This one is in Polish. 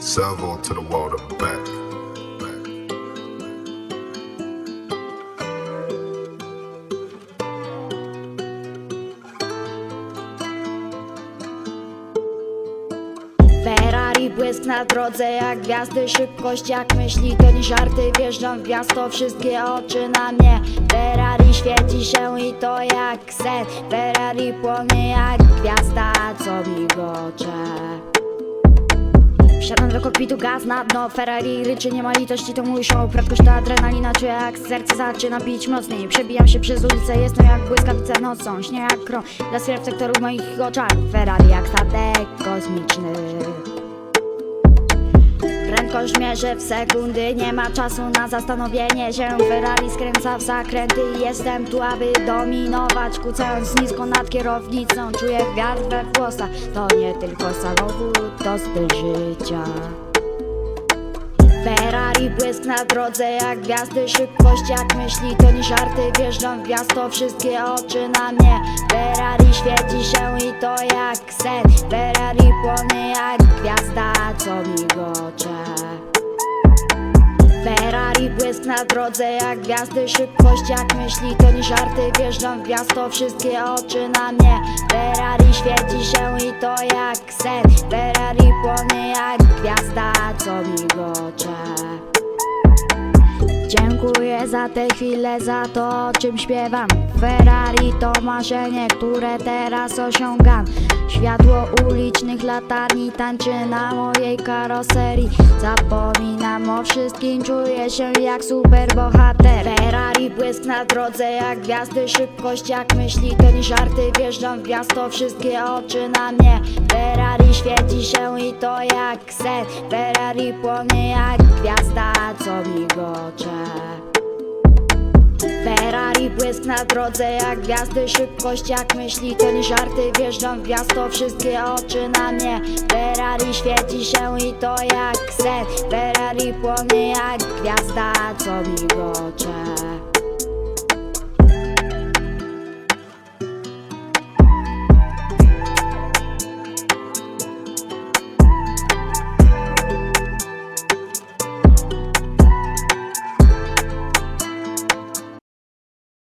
Salvo to the wall to back. Ferrari błysk na drodze jak gwiazdy Szybkość jak myśli nie żarty Wjeżdżam w miasto, wszystkie oczy na mnie. Ferrari świeci się i to jak sen. Ferrari płonie jak gwiazda, co migocze Wsiadam do kokpitu, gaz na dno Ferrari ryczy, nie ma litości, to mój show. Prędkość to adrenalina, czuję jak serce zaczyna bić mocniej. Przebijam się przez ulicę, jestem jak błyskawica nocą Śnię jak krom, las reflektorów w moich oczach Ferrari jak statek kosmiczny Prędkość mierzę w sekundy, nie ma czasu na zastanowienie się. Ferrari skręca w zakręty. Jestem tu, aby dominować Kucając nisko nad kierownicą, czuję wiatr we włosach. To nie tylko samochód, to styl życia. Ferrari błysk na drodze jak gwiazdy Szybkość. Jak myśli to nie żarty. Wjeżdżam w miasto, wszystkie oczy na mnie. Ferrari świeci się i to jak sen. Ferrari płonie jak gwiazda, co migocze. Ferrari błysk na drodze jak gwiazdy Szybkość jak myśli to nie żarty Wjeżdżam w miasto, wszystkie oczy na mnie. Ferrari świeci się i to jak sen. Ferrari płonie jak gwiazda, co migocze Dziękuję za te chwile, za to o czym śpiewam. Ferrari to marzenie, które teraz osiągam. Światło ulicznych latarni tańczy na mojej karoserii. Zapominam o wszystkim, czuję się jak superbohater. Ferrari błysk na drodze jak gwiazdy Szybkość jak myśli, nie żarty Wjeżdżam w miasto, wszystkie oczy na mnie. Ferrari świeci się i to jak sen. Ferrari płonie jak gwiazda, co migocze Ferrari błysk na drodze jak gwiazdy Szybkość jak myśli nie żarty Wjeżdżam w miasto, wszystkie oczy na mnie. Ferrari świeci się i to jak sen. Ferrari płonie jak gwiazda, co migocze